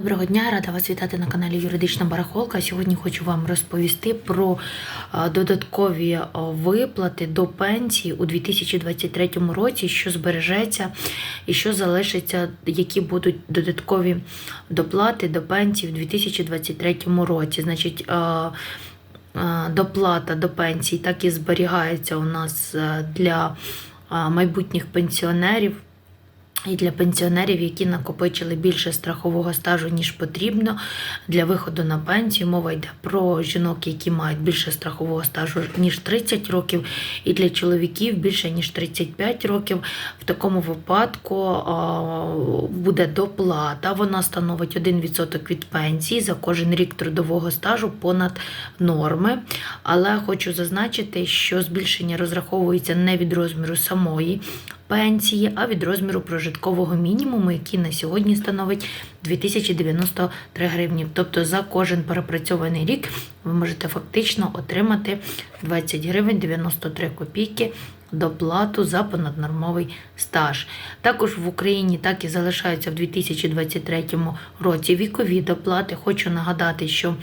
Доброго дня, рада вас вітати на каналі Юридична Барахолка. Сьогодні хочу вам розповісти про додаткові виплати до пенсії у 2023 році, що збережеться і що залишиться, які будуть додаткові доплати до пенсії в 2023 році. Значить, доплата до пенсії так і зберігається у нас е, для майбутніх пенсіонерів. І для пенсіонерів, які накопичили більше страхового стажу, ніж потрібно для виходу на пенсію. Мова йде про жінок, які мають більше страхового стажу, ніж 30 років, і для чоловіків більше, ніж 35 років. В такому випадку буде доплата. Вона становить 1% від пенсії за кожен рік трудового стажу понад норми. Але хочу зазначити, що збільшення розраховується не від розміру самої пенсії, а від розміру прожиткового мінімуму, який на сьогодні становить 2093 гривні. Тобто за кожен перепрацьований рік ви можете фактично отримати 20 гривень 93 копійки доплату за понаднормовий стаж. Також в Україні так і залишаються в 2023 році вікові доплати. Хочу нагадати, що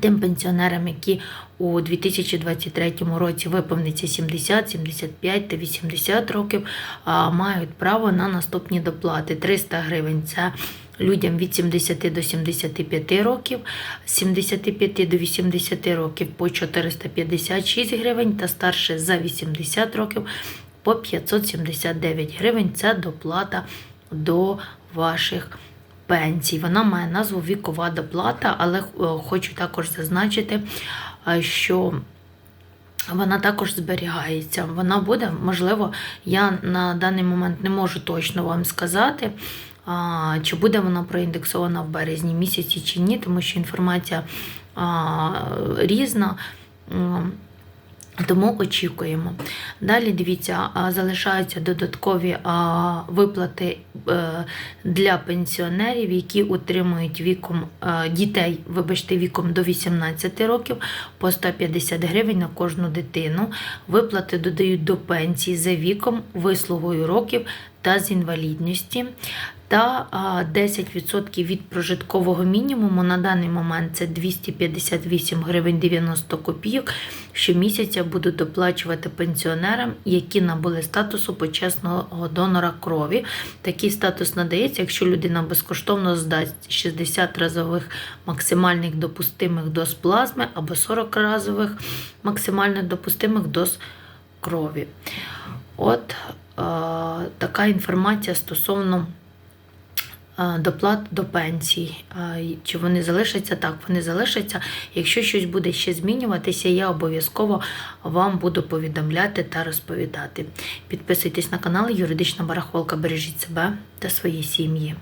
Тим пенсіонерам, які у 2023 році виповниться 70, 75 та 80 років, мають право на наступні доплати. 300 гривень це людям від 70 до 75 років, з 75 до 80 років по 456 гривень та старше за 80 років по 579 гривень. Це доплата до ваших пенсій. Вона має назву вікова доплата, але е, хочу також зазначити, е, що вона також зберігається. Вона буде, можливо, я на даний момент не можу точно вам сказати. а, Чи буде вона проіндексована в березні місяці чи ні, тому що інформація а, різна. Тому очікуємо. Далі дивіться, залишаються додаткові виплати е, для пенсіонерів, які утримують віком е, дітей, вибачте, віком до 18 років по 150 гривень на кожну дитину. Виплати додають до пенсії за віком, вислугою років та з інвалідності. Та 10% від прожиткового мінімуму на даний момент це 258 гривень 90 копійок. Щомісяця будуть доплачувати пенсіонерам, які набули статусу почесного донора крові. Такий статус надається, якщо людина безкоштовно здасть 60 разових максимальних допустимих доз плазми або 40 разових максимально допустимих доз крові. От е, така інформація стосовно доплат до пенсій. Чи вони залишаться? Так, вони залишаться. Якщо щось буде ще змінюватися, я обов'язково вам буду повідомляти та розповідати. Підписуйтесь на канал Юридична Барахолка. Бережіть себе та свої сім'ї.